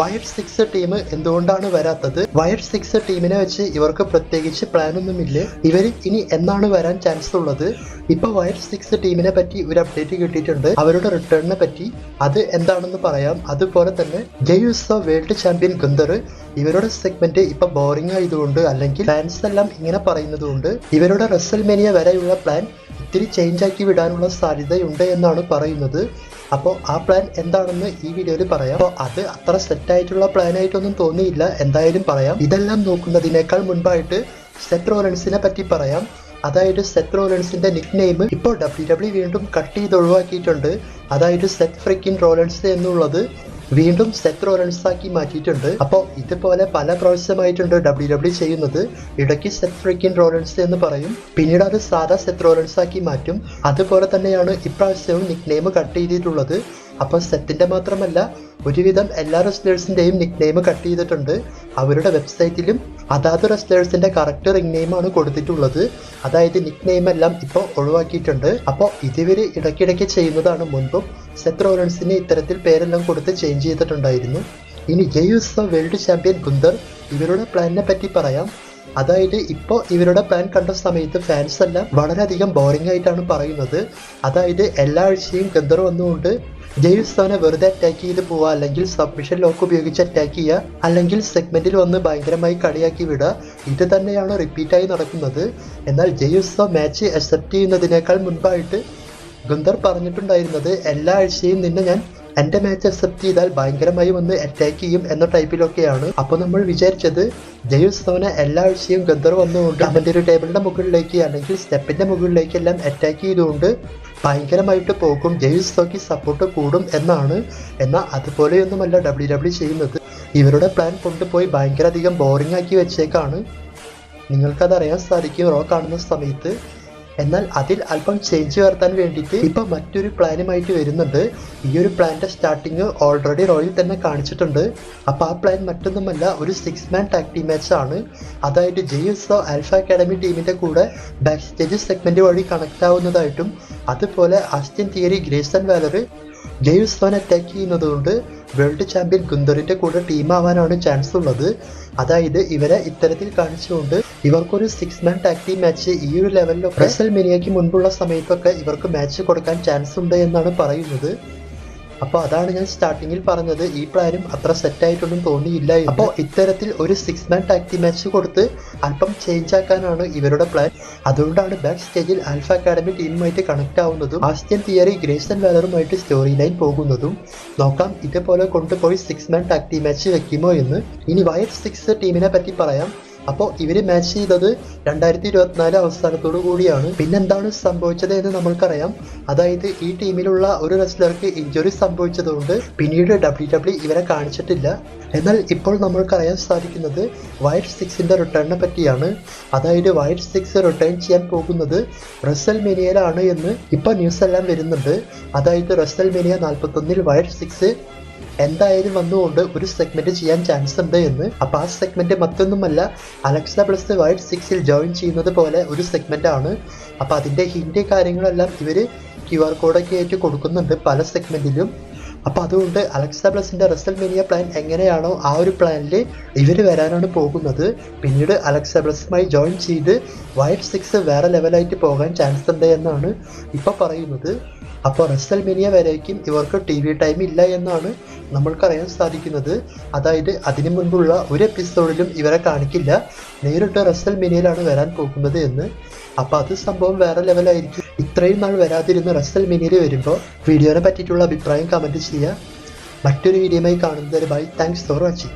Wire six team എന്തുകൊണ്ടാണ് വരാത്തത്? Wire six ടീമിനെ വെച്ച് ഇവർക്ക് പ്രത്യേകിച്ച് പ്ലാൻ ഒന്നുമില്ല ഇവർ ഇനി എന്നാണ് വരാൻ ചാൻസ് ഉള്ളത്? ഇപ്പൊ വയർ സിക്സ് ടീമിനെ പറ്റി ഒരു അപ്ഡേറ്റ് കിട്ടിയിട്ടുണ്ട്. അവരുടെ റിട്ടേണിനെ പറ്റി. അത് എന്താണെന്ന് പറയാം. അതുപോലെ തന്നെ Jey Uso world champion Gunther ഇവരുടെ സെഗ്മെന്റ് ഇപ്പൊ ബോറിംഗ് ആയതുകൊണ്ട് അല്ലെങ്കിൽ ഫാൻസ് എല്ലാം ഇങ്ങനെ പറയുന്നത് കൊണ്ട് ഇവരുടെ റെസൽമേനിയ വരെയുള്ള പ്ലാൻ ഇത്തിരി ചേഞ്ച് ആക്കി വിടാനുള്ള സാധ്യതയുണ്ട് എന്നാണ് പറയുന്നത്. അപ്പോൾ ആ പ്ലാൻ എന്താണെന്ന് ഈ വീഡിയോയിൽ പറയാം. അപ്പോൾ അത് അത്ര സെറ്റ് ആയിട്ടുള്ള പ്ലാൻ ആയിട്ടൊന്നും തോന്നിയില്ല. എന്തായാലും പറയാം. ഇതെല്ലാം നോക്കുന്നതിനേക്കാൾ മുൻപായിട്ട് സെറ്റ് റോലൻസിനെ പറ്റി പറയാം. അതായത് സെറ്റ് റോലൻസിന്റെ നിക് നെയിം ഇപ്പോൾ ഡബ്ല്യു ഡബ്ല്യു വീണ്ടും കട്ട് ചെയ്ത് ഒഴിവാക്കിയിട്ടുണ്ട്. അതായത് സെറ്റ് ഫ്രിക്കിൻ റോലൻസ് എന്നുള്ളത് വീണ്ടും സെറ്റ് റോലൻസ് ആക്കി മാറ്റിയിട്ടുണ്ട്. അപ്പോൾ ഇതുപോലെ പല പ്രാവശ്യമായിട്ടുണ്ട് ഡബ്ല്യു ഡബ്ല്യു ചെയ്യുന്നത്. ഇടയ്ക്ക് സെറ്റ് ഫ്രിക്കിൻ റോലൻസ് എന്ന് പറയും. പിന്നീട് അത് സാധാ സെറ്റ് റോലൻസ് ആക്കി മാറ്റും. അതുപോലെ തന്നെയാണ് ഇപ്രാവശ്യവും നിക് നെയിം കട്ട് ചെയ്തിട്ടുള്ളത് അപ്പോൾ സെറ്റിന്റെ മാത്രമല്ല ഒരുവിധം എല്ലാ റെസ്ലേഴ്സിന്റെയും നിക് നെയിം കട്ട് ചെയ്തിട്ടുണ്ട്. അവരുടെ വെബ്സൈറ്റിലും അതാത് റെസ്ലേഴ്സിന്റെ കറക്റ്റ് റിംഗ് നെയിമാണ് കൊടുത്തിട്ടുള്ളത്. അതായത് നിക് നെയിം എല്ലാം ഇപ്പോൾ ഒഴിവാക്കിയിട്ടുണ്ട്. അപ്പോൾ ഇതുവരെ ഇടയ്ക്കിടയ്ക്ക് ചെയ്യുന്നതാണ്. മുൻപും സെത്ത് റോലൻസിന് ഇത്തരത്തിൽ പേരെല്ലാം കൊടുത്ത് ചേഞ്ച് ചെയ്തിട്ടുണ്ടായിരുന്നു. ഇനി ജെയുസ വേൾഡ് ചാമ്പ്യൻ ഗുന്ദർ ഇവരുടെ പ്ലാനിനെ പറ്റി പറയാം. അതായത് ഇപ്പോൾ ഇവരുടെ പ്ലാൻ കണ്ട സമയത്ത് ഫാൻസ് എല്ലാം വളരെയധികം ബോറിംഗ് ആയിട്ടാണ് പറയുന്നത്. അതായത് എല്ലാ ആഴ്ചയും ഗന്ധർ വന്നുകൊണ്ട് ജെയ്സോനെ വെറുതെ അറ്റാക്ക് ചെയ്ത് പോവുക അല്ലെങ്കിൽ സബ്മിഷൻ ലോക്ക് ഉപയോഗിച്ച് അറ്റാക്ക് ചെയ്യുക അല്ലെങ്കിൽ സെഗ്മെന്റിൽ വന്ന് ഭയങ്കരമായി കളിയാക്കി വിടുക ഇത് തന്നെയാണ് റിപ്പീറ്റായി നടക്കുന്നത്. എന്നാൽ ജെയ്സോ മാച്ച് അക്സെപ്റ്റ് ചെയ്യുന്നതിനേക്കാൾ മുൻപായിട്ട് ഗുന്ദർ പറഞ്ഞിട്ടുണ്ടായിരുന്നത് എല്ലാ ആഴ്ചയും നിന്നെ ഞാൻ എന്റെ മാച്ച് അക്സെപ്റ്റ് ചെയ്താൽ ഭയങ്കരമായി വന്ന് അറ്റാക്ക് ചെയ്യും എന്ന ടൈപ്പിലൊക്കെയാണ് അപ്പൊ നമ്മൾ വിചാരിച്ചത് ജയുസ്തവനെ എല്ലാ ആഴ്ചയും ഗന്ധർ വന്നുകൊണ്ട് അവന്റെ ഒരു ടേബിളിന്റെ മുകളിലേക്ക് അല്ലെങ്കിൽ സ്റ്റെപ്പിന്റെ മുകളിലേക്ക് എല്ലാം അറ്റാക്ക് ചെയ്തുകൊണ്ട് ഭയങ്കരമായിട്ട് പോകും. ജയുസ്തോക്ക് സപ്പോർട്ട് കൂടും എന്നാണ്. എന്നാൽ അതുപോലെയൊന്നുമല്ല ഡബ്ല്യു ഡബ്ല്യു ചെയ്യുന്നത്. ഇവരുടെ പ്ലാൻ കൊണ്ടുപോയി ഭയങ്കര അധികം ബോറിംഗ് ആക്കി വെച്ചേക്കാണ്. നിങ്ങൾക്കതറിയാൻ സാധിക്കും റോ കാണുന്ന സമയത്ത് എന്നാൽ അതിൽ അല്പം ചേഞ്ച് വരുത്താൻ വേണ്ടിയിട്ട് ഇപ്പൊ മറ്റൊരു പ്ലാനുമായിട്ട് വരുന്നുണ്ട് ഈ ഒരു പ്ലാന്റെ സ്റ്റാർട്ടിങ് ഓൾറെഡി റോയിൽ തന്നെ കാണിച്ചിട്ടുണ്ട്. അപ്പൊ ആ പ്ലാൻ മറ്റൊന്നുമല്ല ഒരു six man tag team match ആണ്. അതായത് ജെ എസ് ആൽഫ അക്കാഡമി ടീമിന്റെ കൂടെ ബാക്ക് സ്റ്റേജ് സെഗ്മെന്റ് വഴി കണക്ട് ആവുന്നതായിട്ടും അതുപോലെ അസ്റ്റിൻ തിയറി ഗ്രേസൺ വാലർ ജെയ്സ്വാൻ അറ്റാക്ക് ചെയ്യുന്നതുകൊണ്ട് വേൾഡ് ചാമ്പ്യൻ ഗുന്ദറിന്റെ കൂടെ ടീമാവാനാണ് ചാൻസ് ഉള്ളത്. അതായത് ഇവരെ ഇത്തരത്തിൽ കാണിച്ചുകൊണ്ട് ഇവർക്കൊരു സിക്സ് മാൻ ടാക്ടി മാച്ച് ഈ ഒരു ലെവലിലൊക്കെ റെസൽ മിനിയയ്ക്ക് മുൻപുള്ള സമയത്തൊക്കെ ഇവർക്ക് മാച്ച് കൊടുക്കാൻ ചാൻസ് ഉണ്ട് എന്നാണ് പറയുന്നത്. അപ്പോൾ അതാണ് ഞാൻ സ്റ്റാർട്ടിങ്ങിൽ പറഞ്ഞത്. ഈ പ്ലാനും അത്ര സെറ്റ് ആയിട്ടൊന്നും തോന്നിയില്ല അപ്പോൾ ഇത്തരത്തിൽ ഒരു സിക്സ് മാൻ ടാക്ടി മാച്ച് കൊടുത്ത് അല്പം ചേഞ്ച് ആക്കാനാണ് ഇവരുടെ പ്ലാൻ അതുകൊണ്ടാണ് ബാക്ക് സ്റ്റേജിൽ ആൽഫ അക്കാഡമി ടീമുമായിട്ട് കണക്ട് ആവുന്നതും ആസ്റ്റ്യൻ തിയറി ഗ്രേസൺ വാലറുമായിട്ട് സ്റ്റോറി ലൈൻ പോകുന്നതും നോക്കാം. ഇതേപോലെ കൊണ്ടുപോയി സിക്സ് മാൻ ടാക്ടി മാച്ച് വെക്കുമോ എന്ന്. ഇനി വയറ്റ് സിക്സ് ടീമിനെ പറ്റി പറയാം. അപ്പോൾ ഇവർ മാച്ച് ചെയ്തത് രണ്ടായിരത്തി ഇരുപത്തിനാല് അവസാനത്തോടു കൂടിയാണ്. പിന്നെന്താണ് സംഭവിച്ചത് എന്ന് നമ്മൾക്കറിയാം. അതായത് ഈ ടീമിലുള്ള ഒരു റെസ്ലർക്ക് ഇഞ്ചുറി സംഭവിച്ചതുകൊണ്ട് പിന്നീട് ഡബ്ല്യു ഡബ്ല്യു ഇവരെ കാണിച്ചിട്ടില്ല. എന്നാൽ ഇപ്പോൾ നമ്മൾക്കറിയാൻ സാധിക്കുന്നത് വൈറ്റ് സിക്സിന്റെ റിട്ടേണിനെ പറ്റിയാണ്. അതായത് വൈറ്റ് സിക്സ് റിട്ടേൺ ചെയ്യാൻ പോകുന്നത് റസൽ മെനിയയിലാണ് എന്ന് ഇപ്പോൾ ന്യൂസ് എല്ലാം വരുന്നുണ്ട്. അതായത് റസൽ മെനിയ നാൽപ്പത്തൊന്നിൽ വൈറ്റ് സിക്സ് എന്തായാലും വന്നുകൊണ്ട് ഒരു സെഗ്മെന്റ് ചെയ്യാൻ ചാൻസ് ഉണ്ട് എന്ന്. അപ്പൊ ആ സെഗ്മെന്റ് മറ്റൊന്നുമല്ല അലക്സ പ്ലസ് വൈറ്റ് സിക്സിൽ ജോയിൻ ചെയ്യുന്നത് പോലെ ഒരു സെഗ്മെന്റ് ആണ്. അപ്പൊ അതിന്റെ ഹിന്റ് കാര്യങ്ങളെല്ലാം ഇവർ ക്യു ആർ കോഡൊക്കെ ആയിട്ട് കൊടുക്കുന്നുണ്ട് പല സെഗ്മെന്റിലും അപ്പൊ അതുകൊണ്ട് അലക്സ പ്ലസിന്റെ റസൽ മീനിയ പ്ലാൻ എങ്ങനെയാണോ ആ ഒരു പ്ലാനിൽ ഇവർ വരാനാണ് പോകുന്നത്. പിന്നീട് അലക്സ പ്ലസുമായി ജോയിൻ ചെയ്ത് വൈറ്റ് സിക്സ് വേറെ ലെവലായിട്ട് പോകാൻ ചാൻസ് ഉണ്ട് എന്നാണ് ഇപ്പൊ പറയുന്നത്. അപ്പോൾ റെസൽ മിനിയ വരേക്കും ഇവർക്ക് ടി വി ടൈം ഇല്ല എന്നാണ് നമ്മൾക്കറിയാൻ സാധിക്കുന്നത്. അതായത് അതിനു മുൻപുള്ള ഒരു എപ്പിസോഡിലും ഇവരെ കാണിക്കില്ല. നേരിട്ട് റെസൽ വരാൻ പോകുന്നത് എന്ന്. അപ്പോൾ അത് സംഭവം വേറെ ലെവലായിരിക്കും ഇത്രയും നാൾ വരാതിരുന്ന റെസൽ വരുമ്പോൾ വീഡിയോനെ പറ്റിയിട്ടുള്ള അഭിപ്രായം കമന്റ് ചെയ്യുക. മറ്റൊരു വീഡിയോയുമായി കാണുന്നതിന് ബൈ താങ്ക്സ് ഫോർ വാച്ചിങ്